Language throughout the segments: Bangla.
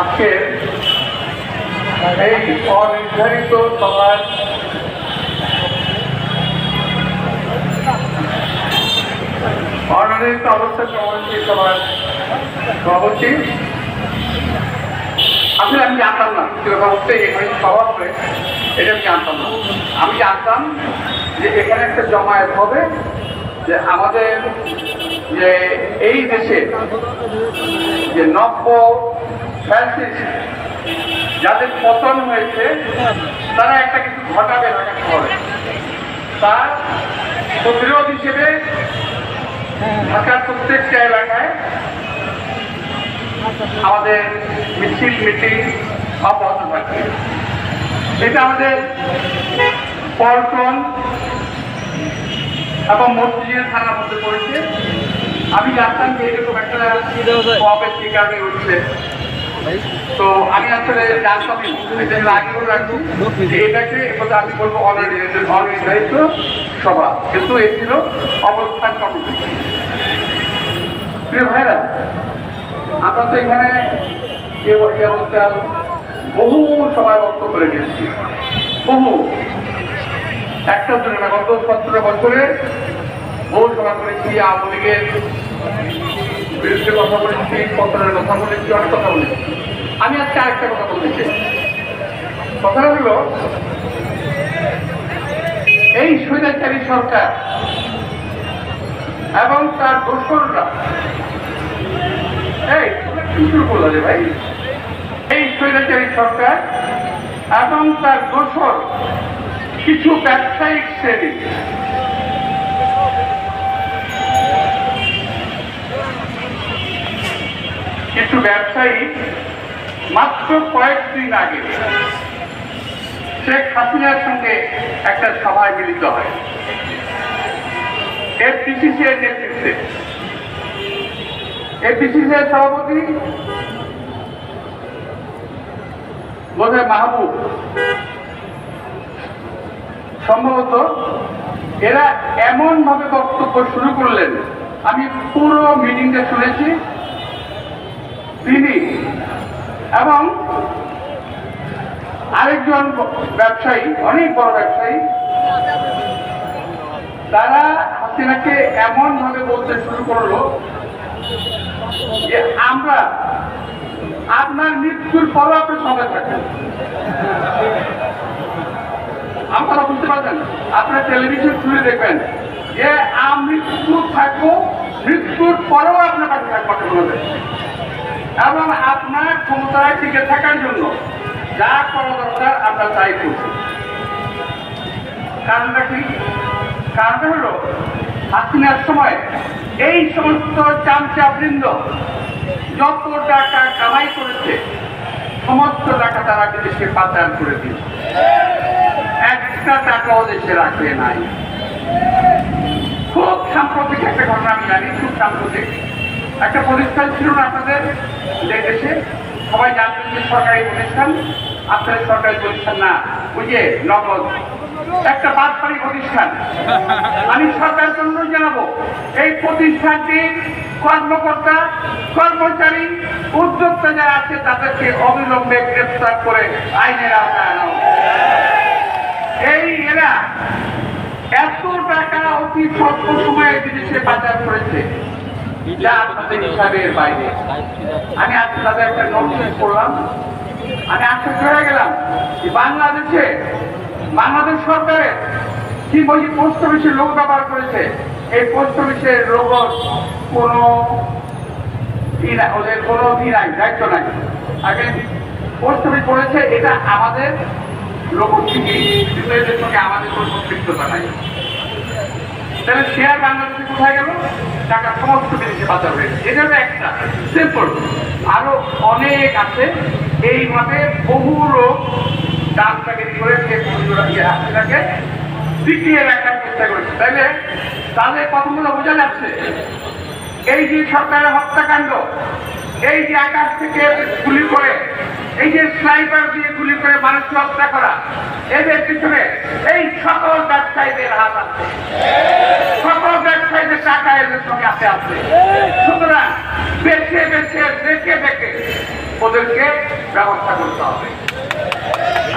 আজকে এই অনির্ধারিত সভার অনির্ধারিত অবস্থা সমাবেশী সভার সভাপতি আসলে আমি জানতাম না, কীরকম হচ্ছে এখানে সভা হবে এটা আমি জানতাম না। আমি জানতাম যে এখানে একটা জমায়েত হবে, যে আমাদের যে এই দেশে যে নব্য যাদের পতন হয়েছে তারা একটা কিছু ঘটাবে ঢাকা শহরে তার প্রতিরোধ হিসেবে ঢাকার প্রত্যেকটা এলাকায় আমাদের মিছিল মিটিং অব্যাহত থাকবে এটা আমাদের পল্টন এবং মসজিদের থানার মধ্যে পড়েছে। আমি জানতাম যে এরকম একটা শিকার উঠছে। তো আমি আসলে জানতাম এটা আগে বলে রাখছি যে এটাকে এবার আমি বলব অনির্ধারিত সভা। কিন্তু এ ছিল অবস্থান কর্মসূচি প্রিয় ভাইরা আমরা তো এখানে এ বহু সময় বক্তব্য রেখেছি বহু। একটা জন্য গত সতেরো বছরে বহু সভা করেছি, আওয়ামী লীগের আমি আজকে আরেকটা কথা বলতে চাই। কথাটা হলো, এই স্বৈরাচারী সরকার এবং তার দোসররা, এই তোমরা কি শুরু করল রে ভাই, এই স্বৈরাচারী সরকার এবং তার দোসর কিছু ব্যবসায়িক শ্রেণি কিছু ব্যবসায়ী মাত্র কয়েকদিন আগে শেখ হাসিনার সঙ্গে একটা সভায় মিলিত হয়। এর নেতৃত্বে। এর সভাপতি বোধহয় মাহবুব। সম্ভবত এরা এমন ভাবে বক্তব্য শুরু করলেন, আমি পুরো মিটিংটা শুনেছি। তিনি এবং আরেকজন ব্যবসায়ী, অনেক বড় ব্যবসায়ী, তারা হাসিনাকে এমন ভাবে বলতে শুরু করল যে আমরা আপনার মৃত্যুর পরও আপনার সঙ্গে থাকেন। আপনারা বুঝতে পারছেন? আপনার টেলিভিশন খুলে দেখবেন যে আমি মৃত্যু থাকব, মৃত্যুর পরেও আপনার কাছে থাকব। এবং আপনার ক্ষমতায় টিকে থাকার জন্য যা করা দরকার আমরা তাই করছি। কারণটা কি? কারণটা হলো, হাসিনার সময় এই সমস্ত চামচা বৃন্দ যত টাকা কামাই করেছে, সমস্ত টাকা তারা দেশে পাচার করে দিয়েছে। একটা টাকাও দেশে রাখে নাই। খুব সাম্প্রতিক একটা ঘটনা আমি জানি, খুব সাম্প্রতিক। একটা প্রতিষ্ঠান ছিল না আপনাদের দেশে? সবাই জানতেন যে সরকারি প্রতিষ্ঠান, আপনাদের সরকারি প্রতিষ্ঠান না বুঝে নগদ। একটা বাদপাড়ি প্রতিষ্ঠান। আমি সরকার জন্য জানাব, এই প্রতিষ্ঠানটির কর্মকর্তা, কর্মচারী, উদ্যোক্তা যারা আছে, তাদেরকে অবিলম্বে গ্রেফতার করে আইনের আওতায় এই এরা এত টাকা অতি স্বল্প সময়ে বিদেশে পাচার করেছে। আমি আজকে তাদের একটা নোটিশ করলাম। আমি আশ্চর্য হয়ে গেলাম যে বাংলাদেশে, বাংলাদেশ সরকারের কি বলছি পোস্ট অফিসের লোক ব্যবহার করেছে, এই পোস্ট অফিসের লোক কোনো ওদের কোনো ই নাই, দায়িত্ব নাই। আগে পোস্ট অফিস বলেছে, এটা আমাদের লোক থেকে কিন্তু এদের সঙ্গে আমাদের কোনো সম্পৃক্ততা নাই? তাহলে শেয়ার বাংলাদেশে কোথায় গেল? টাকা সমস্ত বিদেশে পাচার হয়ে এটা একটা। সিম্পল আরও অনেক আছে। এইভাবে বহু লোক চাকরি করে সে হাসিনাকে টিকিয়ে রাখার চেষ্টা করেছে। তাইলে তাদের কথাগুলো বোঝা যাচ্ছে। এই যে সরকারের হত্যাকাণ্ড, এই যে আকাশ থেকে গুলি করে এই যে স্নাইপার দিয়ে গুলি করে মানুষকে হত্যা করা, এদের পিছনে এই সকল ব্যবসায়ীদের হাত আছে। সকল ব্যবসায়ীদের টাকা এদের সঙ্গে হাতে আছে। সুতরাং বেছে বেছে, দেখে দেখে ওদেরকে ব্যবস্থা করতে হবে।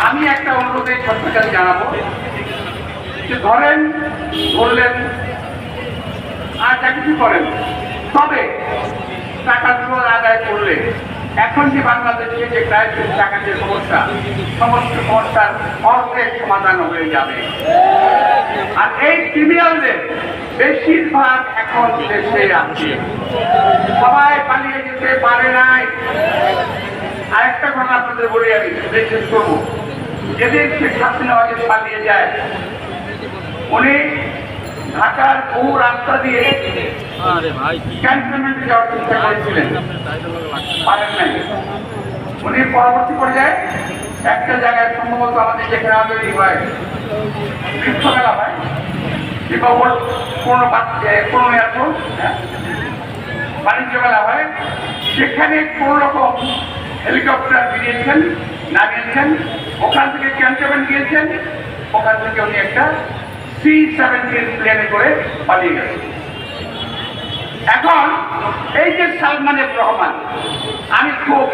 আমি একটা অনুরোধ সরকার জানাব যে ধরেন বললেন আর যা কিছু করেন, তবে টাকাগুলো আদায় করলে এখন যে বাংলাদেশে যে ক্রাইসিস টাকা যে সমস্যা, সমস্ত সমস্যার অর্ধেক সমাধান হয়ে যাবে। আর এই ক্রিমিনালদের বেশিরভাগ এখন দেশে আছে। সবাই পালিয়ে যেতে পারে নাই। আরেকটা কথা আপনাদের বলি আমি শেষ করব, যেদিন শেখ হাসিনা পালিয়ে যায় উনি ঢাকার বহু রাস্তা দিয়ে ক্যান্টনমেন্টে যাওয়ার চেষ্টা করেছিলেন পারেন নাই। উনি পরবর্তী পর্যায়ে একটা জায়গায় সম্ভবত আমাদের যেখানে আমাদের ই হয় হয় কিংবা ওর কোনো কোনো এয়ারপোর্ট বাণিজ্য মেলা হয়। সেখানে কোন রকম হেলিকপ্টার বেরিয়েছেন নামিয়েছেন ওখান থেকে ক্যান্টনমেন্ট গিয়েছেন। ওখান থেকে উনি একটা সি সেভেন্টিন প্লেনে করে পালিয়ে গেছেন এখন এই যে সালমান এফ রহমান, আমি খুব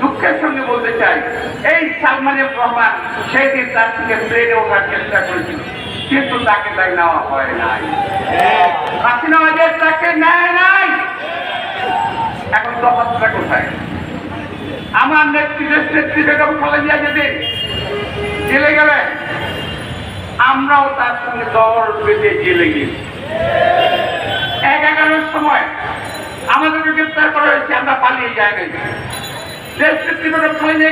দুঃখের সঙ্গে বলতে চাই, এই সালমান এফ রহমান সেই দিন তার থেকে প্লেনে ওঠার চেষ্টা করেছিল, কিন্তু তাকে তাই নেওয়া হয় নাই। হাসিনা তাকে নেয় নাই। এখন তফাৎটা কোথায়? আমার নেত্রী নেত্রী বেগম খালেদা যেদিন জেলে গেলেন আমরাও তার সঙ্গে দল বেঁধে জেলে গেছি। এক এগারোর সময় আমাদেরকে গ্রেপ্তার করা হয়েছে, আমরা পালিয়ে যাই নাই।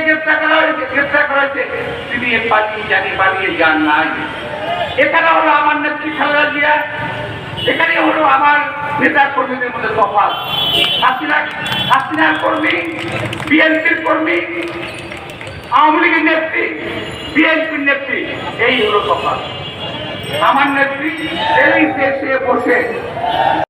গ্রেপ্তার করা হয়েছে করা হয়েছে। তিনি পালিয়ে পালিয়ে যান এখানে হলো আমার এখানে হলো আমার কর্মীদের হাসিনা, হাসিনার কর্মী, বিএনপির কর্মী আওয়ামী লীগের নেত্রী বিএনপির নেত্রী এই হলো কথা আমার নেত্রী এই দেশে বসে